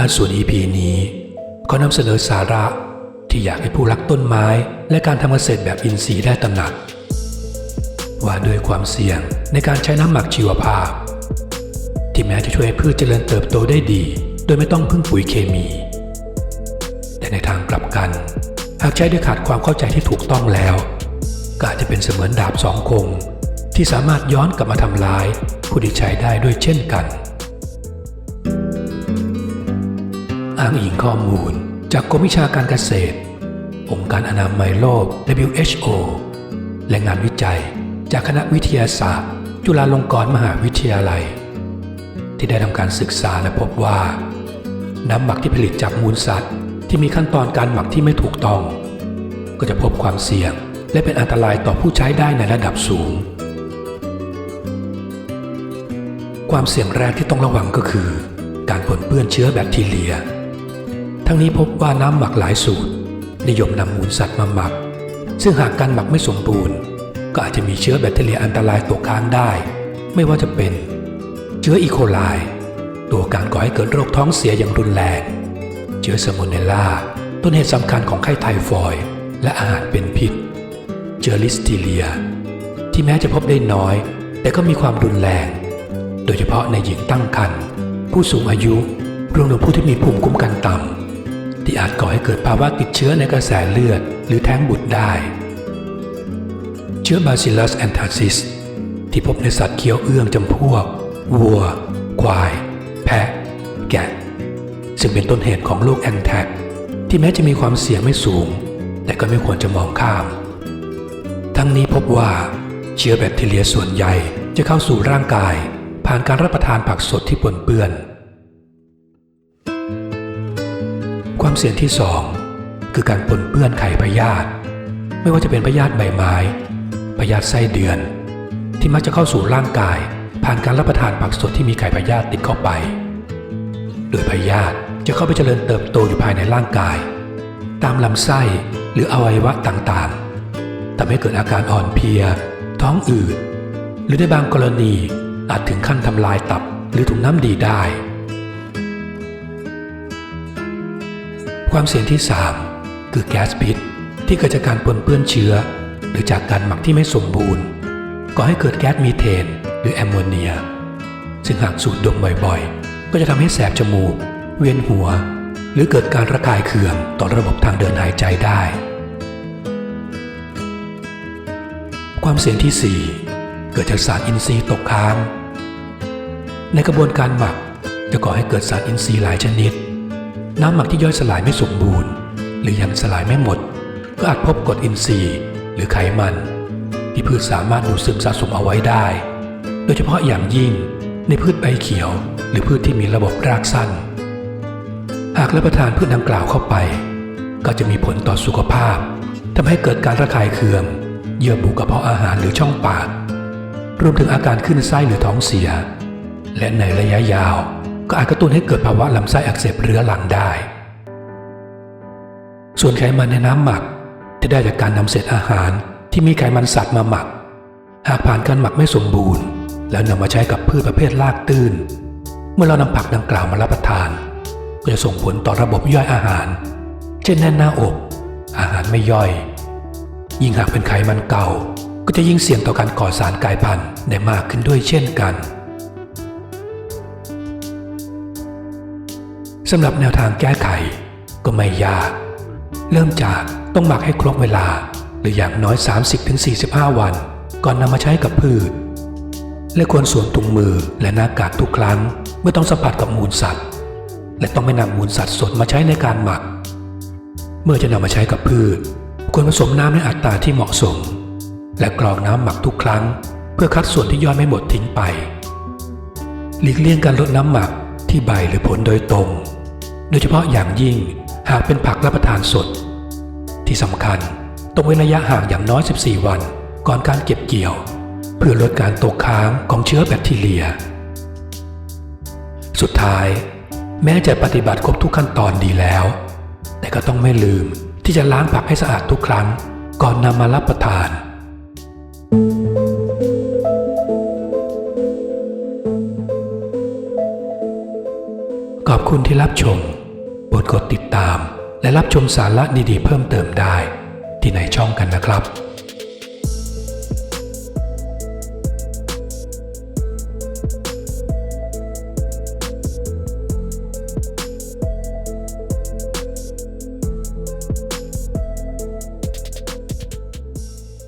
ลาดส่วน EP นี้ก็นำเสนอสาระที่อยากให้ผู้รักต้นไม้ และการทำเกษตรแบบอินทรีย์ได้ตระหนัก ว่าด้วยความเสี่ยงในการใช้น้ำหมักชีวภาพ ที่แม้จะช่วยให้พืชเจริญเติบโตได้ดี โดยไม่ต้องพึ่งปุ๋ยเคมี แต่ในทางกลับกัน หากใช้ด้วยขาดความเข้าใจที่ถูกต้องแล้วก็อาจจะเป็นเสมือนดาบสองคมที่สามารถย้อนกลับมาทำลายผู้ที่ใช้ได้ด้วยเช่นกัน อ้างอิงข้อมูล จากกรมวิชาการเกษตร องค์การอนามัยโลก WHO และงานวิจัย จากคณะวิทยาศาสตร์ จุฬาลงกรณ์มหาวิทยาลัย ที่ได้ทำการศึกษาและพบว่า น้ำหมักที่ผลิตจากมูลสัตว์ ที่มีขั้นตอนการหมักที่ไม่ถูกต้อง ก็จะพบความเสี่ยง และเป็นอันตรายต่อผู้ใช้ได้ในระดับสูง ความเสี่ยงแรกที่ต้องระวังก็คือการปนเปื้อนเชื้อแบคทีเรีย ทั้งนี้พบว่าน้ำหมักหลายสูตร นิยมนำมูลสัตว์มาหมัก ซึ่งหากการหมักไม่สมบูรณ์ ก็อาจจะมีเชื้อแบคทีเรียอันตรายตกค้างได้ ไม่ว่าจะเป็น เชื้ออีโคไลตัวการก่อให้เกิดโรคท้องเสียอย่างรุนแรง เชื้อสมุนเนลลาต้นเหตุสำคัญของไข้ไทฟอยด์และอาหารเป็นพิษ เชื้อลิสทีเลีย ที่แม้จะพบได้น้อย แต่ก็มีความรุนแรง โดยเฉพาะในหญิงตั้งครรภ์ผู้สูงอายุรวมถึงผู้ที่มีภูมิคุ้มกันต่ำ ที่อาจก่อให้เกิดภาวะติดเชื้อในกระแสเลือด หรือแท้งบุตรได้ เชื้อบาซิลัสแอนทาซิสที่พบในสัตว์เคี้ยวเอื้องจำพวก วัว ควาย แพะ แกะ ซึ่งเป็นต้นเหตุของโรคแอนแทกที่แม้จะมีความเสี่ยงไม่สูง แต่ก็ไม่ควรจะมองข้าม ทั้งนี้พบว่าเชื้อแบคทีเรียส่วนใหญ่จะเข้าสู่ร่างกาย ผ่านการรับประทานผักสดที่ปนเปื้อน ความเสี่ยงที่สองคือการปนเปื้อนไข่พยาธิไม่ว่าจะเป็นพยาธิใบไม้พยาธิไส้เดือน ที่มักจะเข้าสู่ร่างกาย ผ่านการรับประทานผักสดที่มีไข่พยาธิติดเข้าไป โดยพยาธิจะเข้าไปเจริญเติบโตอยู่ภายในร่างกาย ตามลำไส้หรืออวัยวะต่างๆทำให้เกิดอาการอ่อนเพลีย ท้องอืดหรือในบางกรณีอาจถึงขั้นทำลายตับหรือถุงน้ำดีได้ ความเสี่ยงที่ 3 คือแก๊สพิษ ที่เกิดจากการปนเปื้อนเชื้อ หรือจากการหมักที่ไม่สมบูรณ์ก่อให้เกิดแก๊สมีเทน หรือแอมโมเนีย ซึ่งหากสูดดมบ่อยๆ ก็จะทำให้แสบจมูก เวียนหัว หรือเกิดการระคายเคืองต่อระบบทางเดินหายใจได้ ความเสี่ยงที่ 4 เกิดจากสารอินทรีย์ตกค้าง ในกระบวนการหมักจะก่อให้เกิดสารอินทรีย์หลายชนิด น้ำหมักที่ย่อยสลายไม่สมบูรณ์ หรือยังสลายไม่หมด ก็อาจพบกรดอินทรีย์หรือไขมัน ที่พืชสามารถดูดซึมสะสมเอาไว้ได้ โดยเฉพาะอย่างยิ่งในพืชใบเขียว หรือพืชที่มีระบบรากสั้น หากรับประทานพืชดังกล่าวเข้าไป ก็จะมีผลต่อสุขภาพทำให้เกิดการระคายเคือง เยื่อบุกระเพาะอาหารหรือช่องปากรวมถึงอาการขึ้นไส้หรือท้องเสีย และในระยะยาว ก็อาจกระตุ้นให้เกิดภาวะลำไส้อักเสบเรื้อรังได้ ส่วนไขมันในน้ำหมักที่ได้จากการนำเศษอาหารที่มีไขมันสัตว์มาหมัก หากผ่านการหมักไม่สมบูรณ์ แล้วนำมาใช้กับพืชประเภทรากตื้น เมื่อเรานำผักดังกล่าวมารับประทาน ก็จะส่งผลต่อระบบย่อยอาหาร เช่นแน่นหน้าอก อาหารไม่ย่อย ยิ่งหากเป็นไขมันเก่า ก็จะยิ่งเสี่ยงต่อการก่อสารกลายพันธุ์ได้มากขึ้นด้วยเช่นกัน สำหรับแนวทางแก้ไข ก็ไม่ยาก เริ่มจากต้องหมักให้ครบเวลา หรืออย่างน้อย 30-45 วัน ก่อนนำมาใช้กับพืช และควรสวมถุงมือและหน้ากากทุกครั้ง เมื่อต้องสัมผัสกับมูลสัตว์ และต้องไม่นำมูลสัตว์สดมาใช้ในการหมัก เมื่อจะนำมาใช้กับพืช ควรผสมน้ำในอัตราที่เหมาะสม และกรองน้ำหมักทุกครั้ง เพื่อคัดส่วนที่ย่อยไม่หมดทิ้งไป หลีกเลี่ยงการลดน้ำหมักที่ใบหรือผลโดยตรง โดยเฉพาะอย่างยิ่งหากเป็นผักรับประทานสด ที่สำคัญต้องเว้นระยะห่างอย่างน้อย 14 วันก่อนการเก็บเกี่ยว เพื่อลดการตกค้างของเชื้อแบคทีเรีย สุดท้าย แม้จะปฏิบัติครบทุกขั้นตอนดีแล้ว แต่ก็ต้องไม่ลืมที่จะล้างผักให้สะอาดทุกครั้งก่อนนำมารับประทาน ขอบคุณที่รับชม ดกดติดตาม และรับชมสาระดีๆ เพิ่มเติมได้ ที่ในช่องกันนะครับ